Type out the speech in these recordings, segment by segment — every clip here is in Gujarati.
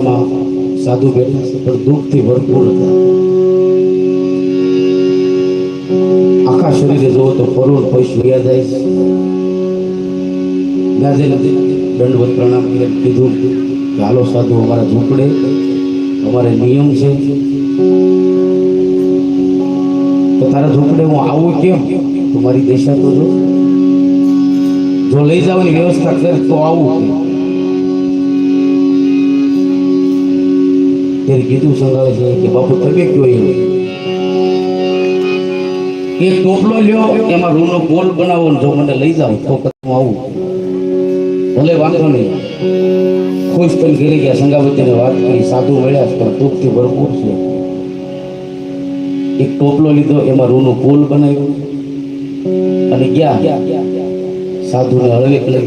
સાધુ બેઠા છે, પણ દુઃખથી ભરપૂર હતા. આખા શરીરે જોવો તો કરોડ પૈસા યાદ જાય છે. જઈને દંડવત પ્રણામ કીધું કે હાલો સાધુ, અમારા ઝૂંપડે, અમારે નિયમ છે. તો તારા ઝૂંપડે હું આવું કેમ? તો મારી દેશા તો જો. લઈ જવાની વ્યવસ્થા કર, તો આવું. કેમ ત્યારે કીધું સંગાવે છે કે બાપુ તમે કયો એ એક ટોપલો લ્યો એમાં રૂનો ગોલ બનાવો જો મને લઈ જાઓ તો હું આવું. ભલે વાંધો નહીં. ખુશ પણ ઘેરે ગયા સંગાવતીને વાત કરી સાધુ મળ્યા પણ દુઃખથી ભરપૂર છે. એક ટોપલો લીધો એમાં રૂનો ગોલ બનાવ્યો. અને ગયા. સાધુને હળવે કલર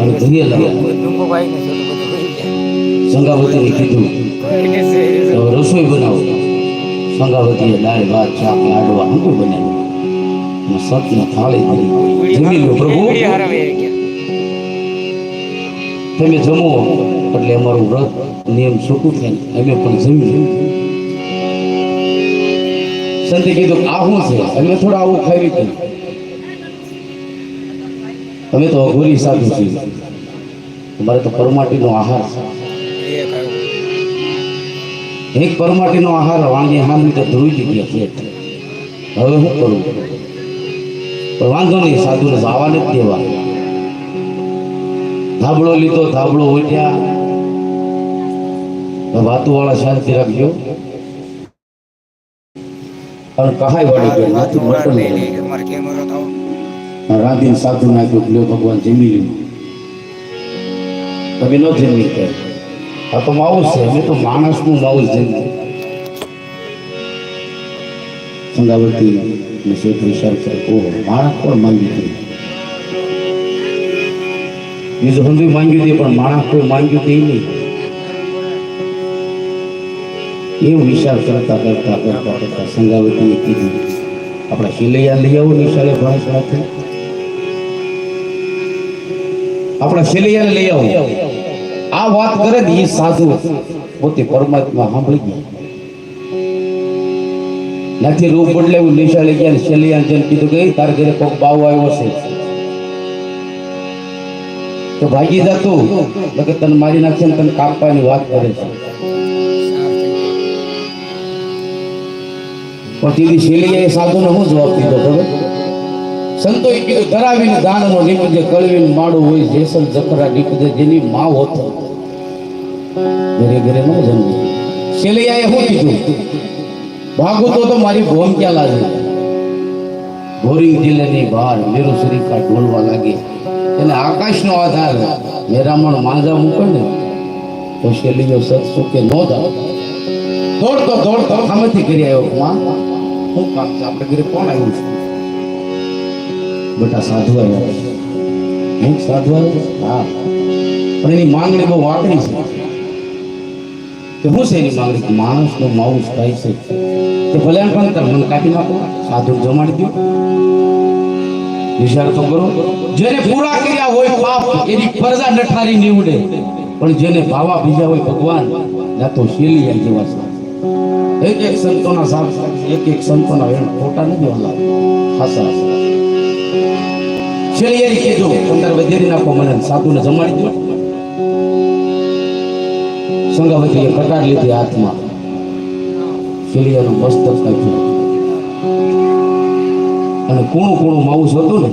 અને ઘરે લાવ્યા. સંગાવતીને કીધું. તો રસોઈ બનાવો. સંગાવતીએ દાળ, ભાત, શાક, લાડવા હંકુ બનાવ્યું. અને સતને થાળી કરી. જમી લો પ્રભુ. તમે જમો, એટલે અમારું વ્રત, નિયમ છૂટું થાય. અમે પણ જમી સંતે કીધું આ શું છે. અમે થોડા આવું ખાઈ રીતે અમે તો અઘોરી સાધુ છીએ. અમારે તો પરમાટીનો આહાર છે. એક પરમાટીનો આહાર વાંગે હામી તો ધ્રુવી જગ્યા પેટ હવે શું કરું? પણ વાંધો નહીં સાધુને જવા નથી દેવા ધાબળો લીધો ધાબળો ઓઢ્યા. વાતુ વાળા શાંતિ રાખજો. પણ કહાય વાળી ગયો નાથી મટન લઈ લઈ લઈ મારે કેમેરો તો રાંધીને સાધુ નાખ્યું ભગવાન જમી લીધું તમે ન જમી કે. આ તો માઉસ છે અમે તો માણસનું માઉસ જમી સંગાવતી ને શેઠ વિચાર કરે ઓહો માણસ કોણ માંગી હતી બીજું હંધુય માંગ્યું હતી પણ માણસ કોઈ માંગ્યું હતી નહીં એવું વિચાર કરતા કરતા કરતા કરતા સંગાવતીએ કીધું આપણા શિલૈયા લઈ આવો નિશાળે ભણસ સાથે આપણા શિલૈયાને લઈ આવો આ વાત કરે ને એ સાધુ પોતે પરમાત્મા સાંભળી ગયા. નથી રૂપ બદલાવ્યું નિશાળે ગયા શેલિયા જેમ કીધું કે તાર ઘરે કોક બાવ આવ્યો છે. તો ભાગી જતું કે તને મારી નાખશે ને તને કાપવાની વાત કરે છે. પણ તેથી શેલીએ સાધુને શું જવાબ દીધો, ખબર? સંતોએ કીધું, ધરાવીને દાનનો નીપજે કળવીને માડું હોય, જેસલ જખરા નીપજે જેની માં હોત. ઘરે ઘરે ન જન્મ શેલૈયાએ શું કીધું? ભાગો તો તો મારી ભોમ ક્યાં લાગે? ભોરિંગ જિલ્લાની બહાર મેરુ શરીફા ઢોલવા લાગે. એને આકાશનો આધાર મેરામણ માંજા મૂકે ને, તો શેલીઓ સત સુકે ન જાવ દોડતો દોડતો સામેથી કરી આવ્યો. માં, હું કામ છે? આપણે ઘરે કોણ આવ્યું છે? બેટા સાધુ આવ્યા હું સાધુ આવ્યો હા. પણ એની માંગણી બહુ વાકડી છે. કે હું છે એની માંગણી? માણસનો માઉસ થાય છે. કે ભલે એમ પણ કર, મને કાપી નાખો. સાધુ જમાડી દો વિચાર તો કરો. જેને પૂરા કર્યા હોય પાપ, એની પરજા નઠારી નીવડે પણ જેને ભાવા બીજા હોય ભગવાન ના તો શેલી જેવા છે. એક એક સંતોના સાથ એક એક સંતોના એમ ખોટા નથી વાલા ખાસા છેલ્લે એ કીધું અંદર વધેરી નાખો મને, સાધુને જમાડી દો. સંગાવતીએ કટાર લીધી હાથમાં. શેલિયાનું મસ્તક કાપ્યું અને કૂણું કૂણું માઉસ હતું ને,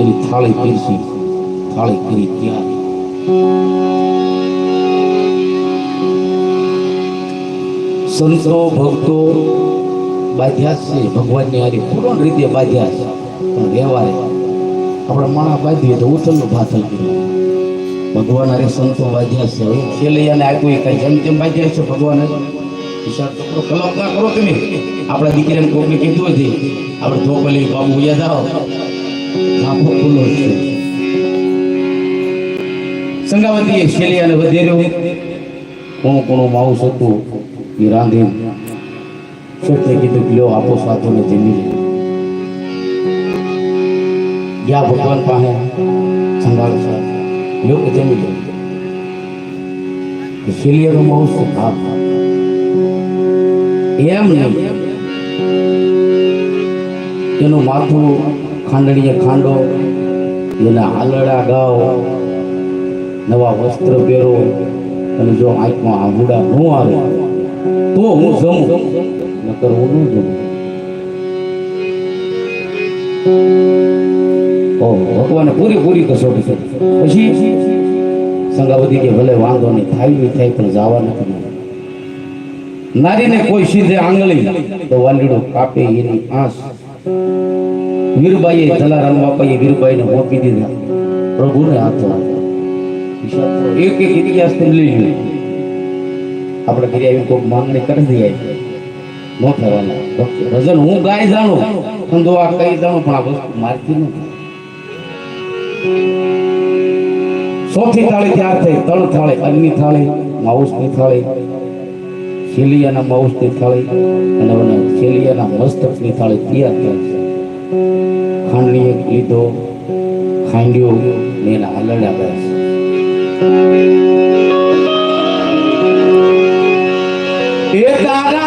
એની થાળી પીરસી, થાળી કરી ત્યાં. સંતો, ભક્તો બાધ્યા છે, ભગવાનની હારી પૂર્ણ રીતે બાધ્યા છે. પણ વ્યવહારે આપણા માણા બાંધીએ તો ઉથલનો ભાથલ કર્યો ભગવાન અરે સંતો વાજ્યા છે. હવે ખેલૈયાને આપ્યું એ કઈ જેમ તેમ વાજ્યા છે ભગવાન. હારે. વિચાર તો કરો કરો તમે. આપણા દીકરાને કોકને કીધું હતી આપણે ધોપલી બાબુ યાદ આવો. આંખો ખુલ્લો છે. સંગાવતીએ શેલિયાને વધેર્યો. કોણ કોણ માઉસ હતું. એ રાંધી શેઠે કીધું કે લ્યો આપો સાથોને જમી ગયા ભગવાન પાસે સંભાળ કે જમી. લે કે શિલિયાનો મહોત્સવ હા એમ નહીં. એનું માથું ખાંડણીએ ખાંડો એના આલડા ગાઓ, નવા વસ્ત્ર પહેરો, અને જો આંખમાં આંગુડા ન આવે, તો હું જમું. નકર હું ન જમું. ભગવાને પૂરી પૂરી કસોટી છે પછી સંગાવતી કે ભલે વાંધો નહીં, થાય નહીં થાય, પણ જવા નથી નારીને કોઈ સીધે આંગળી તો વાલીડો કાપે એની આંસ. વીરબાઈએ જલારામ બાપાએ વીરબાઈને મોપી દીધા. પ્રભુને હાથ એક એક ઇતિહાસ લઈ લો આપણે ઘરે આવી કોઈ માંગણી કરી દઈએ. ન થવાના. ભજન હું ગાય જાણું ધંધો આ કઈ જાણું, પણ આ વસ્તુ મારતી નથી ચોથી થાળી ત્યાર થઈ, ત્રણ થાળી અન્ની થાળી, માઉસની થાળી શેલિયાના માઉસની થાળી, અને શેલિયાના મસ્તકની થાળી તૈયાર થાય છે. ખાંડણી એક લીધો, ખાંડ્યો, ને એના હલડ્યા ગયા છે એ તારા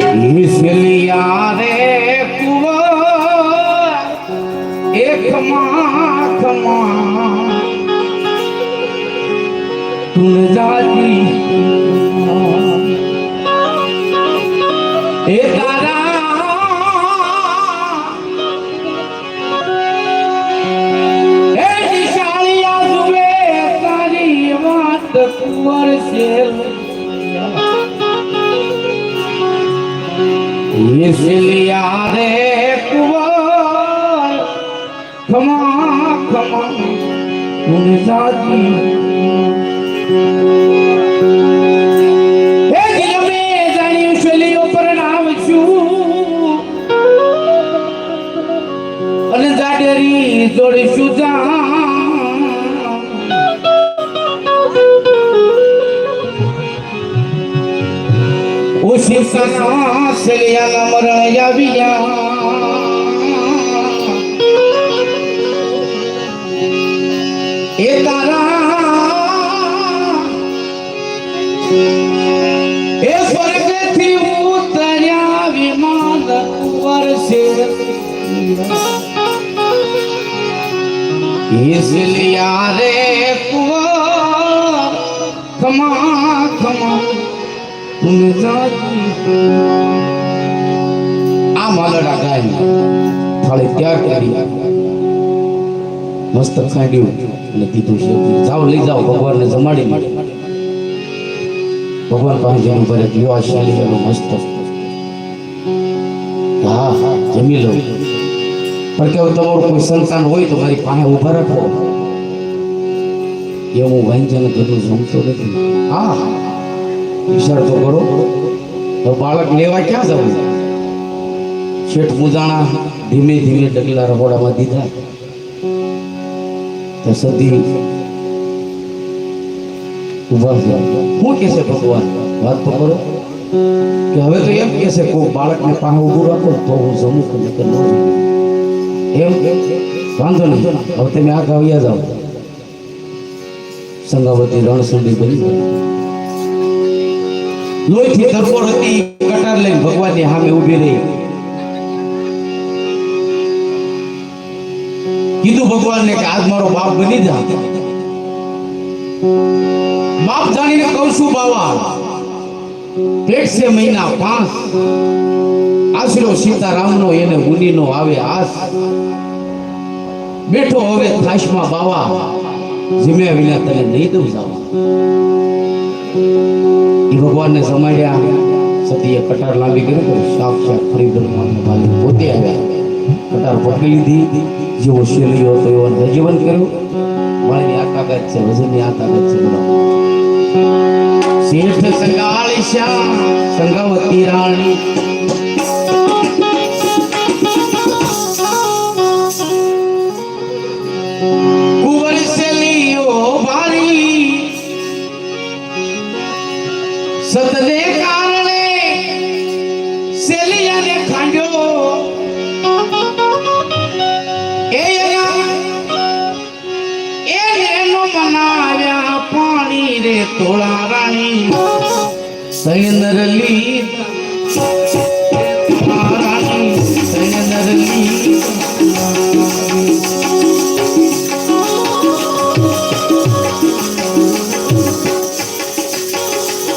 લઈ ઈસલિયા રે કુંવર એક માં. ખમા જાતી इसलिया रे कुंवर खमा खमा तुम जाती इसलिया रे कुंवर खमा खमा तुम जाती આ માલડા ગાય થાળી તૈયાર કરી મસ્ત ખાંડ્યું અને કીધું છે જાઓ લઈ જાઓ ભગવાનને જમાડી મળે ભગવાન પાસે જઈને ભરે લ્યો આ શાલીનું મસ્ત હા હા જમી લો પણ કેવું તમારું કોઈ સંતાન હોય તો મારી પાસે ઊભા રાખો એ હું વાંચીને ઘરનું જમતો નથી હા વિચાર તો કરો તો બાળક લેવા ક્યાં જવું શેઠ મુજાણા ધીમે ધીમે ડગલા રહોડામાં દીધા તો સદી ઊભા થયા શું કે છે ભગવાન વાત તો કરો કે હવે તો એમ કે છે કોઈ બાળકને પાસે ઊભું રાખો તો હું જમું કે નકર ન જમું એમ વાંધો નહીં. હવે તમે આ ગાવ્યા જાઓ. સંગાવતી રણસુંડી બની લોહીથી તરફોડ હતી, કટાર લઈને ભગવાનની સામે ઊભી રહી. કીધું ભગવાનને કે આજ મારો બાપ બની જા. બાપ જાણીને કહું છું, બાવા, પેટ છે મહિના પાંચ. આશરો સીતારામનો એને મુનિનો આવે આસ બેઠો હવે થાશમાં બાવા. જીમ્યા વિના તને નહીં દઉં જાવા એ ભગવાનને સમાડ્યા. સતીએ કટાર લાંબી કરી તો સાક્ષાત ફરી બ્રહ્માંડ પોતે આવ્યા. કટાર પકડી લીધી. જેવો શૈલીઓ હતો એવો નજીવન કર્યું. મારી આ તાકાત છે, વજનની આ તાકાત છે બોલો શેઠ સંગાળી શ્યામ સંગાવતી રાણી.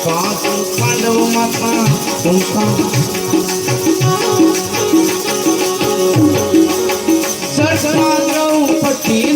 પાંચ પાંડવ માતા સંસ્થા સટમાં દ્રૌપદી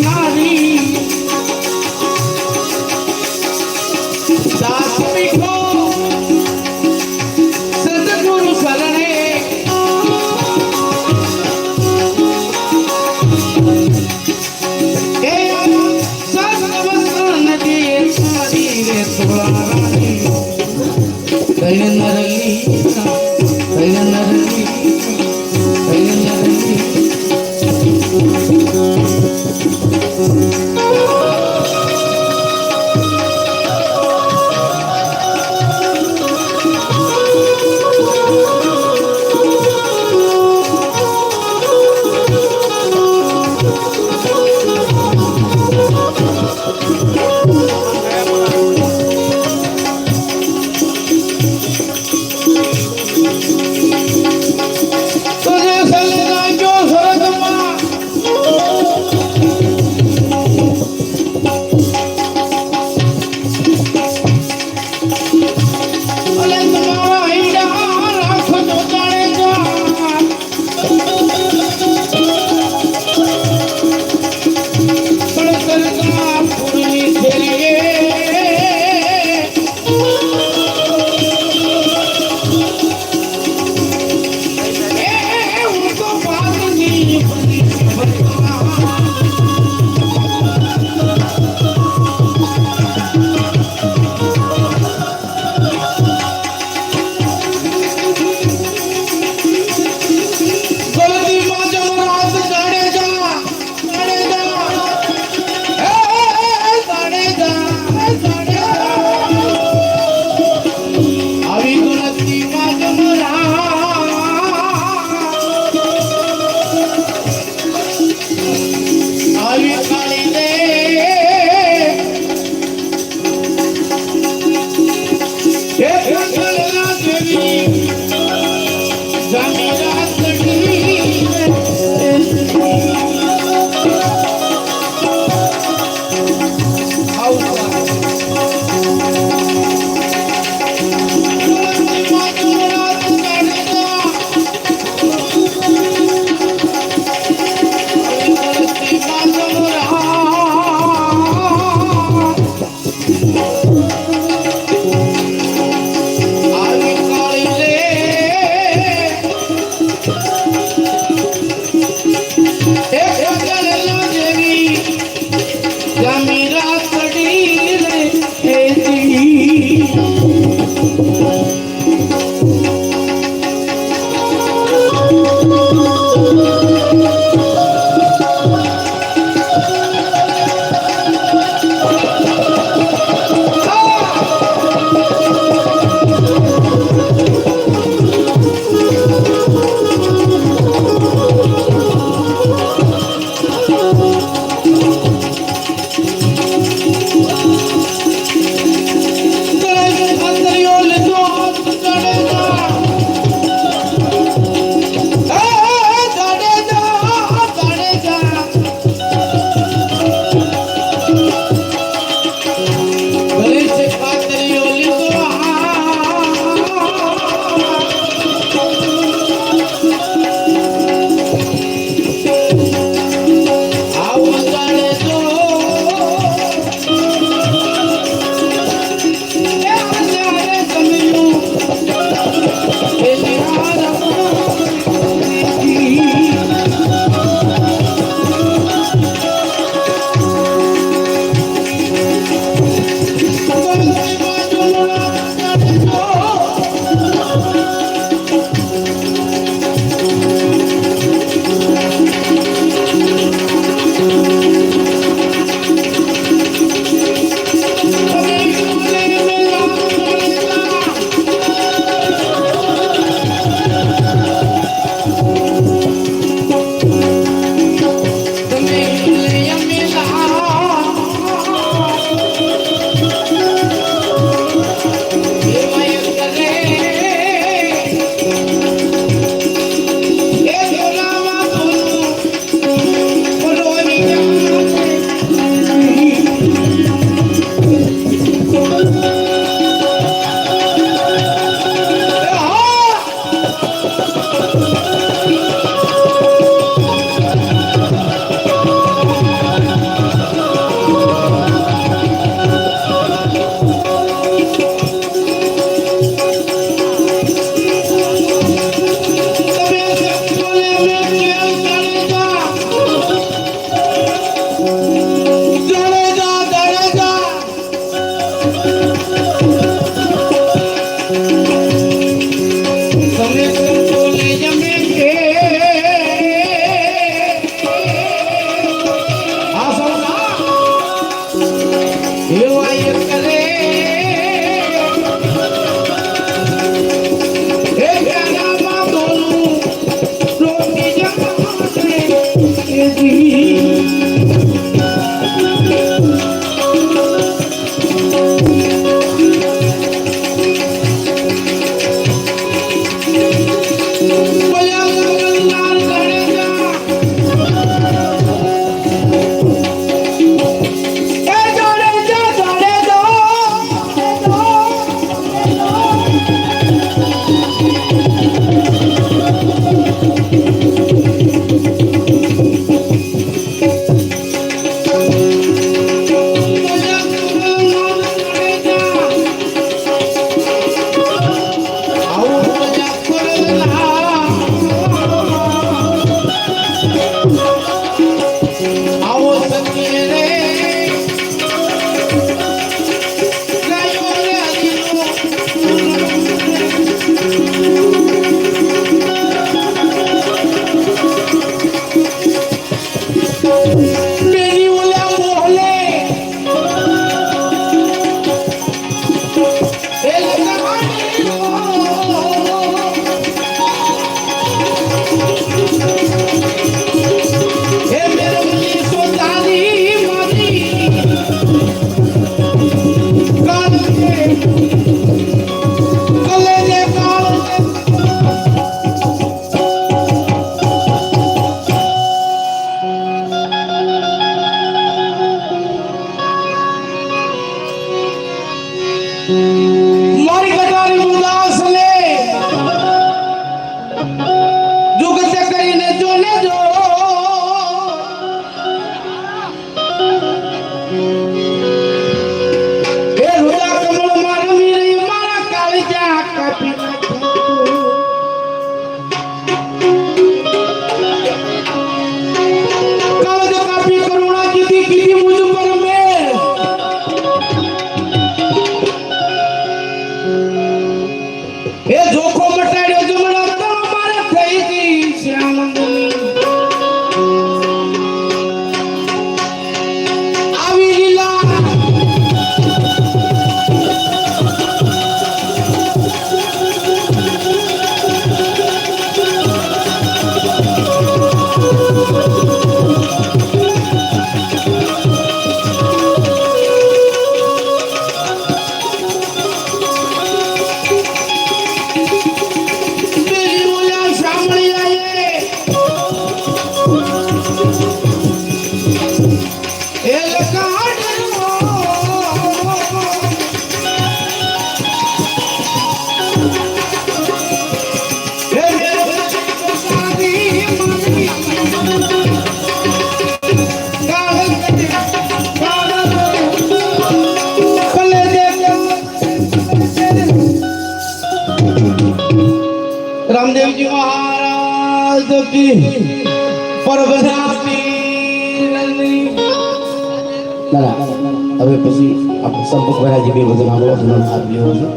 પરાજી બે બધું મારો અભિનંદન આપ્યો છું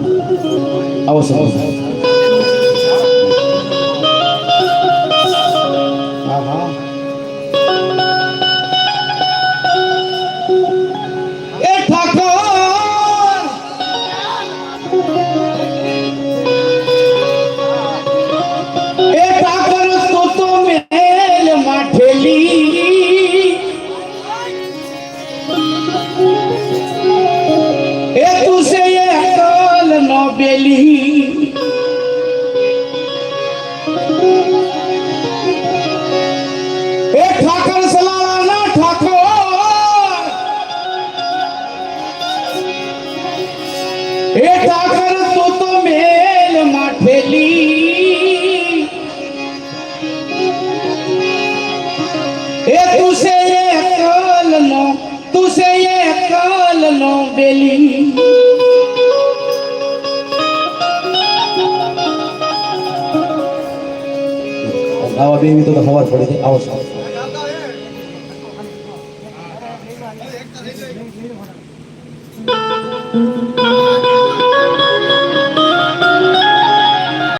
આવો સમજ હા હા સવાર પડે આવશે.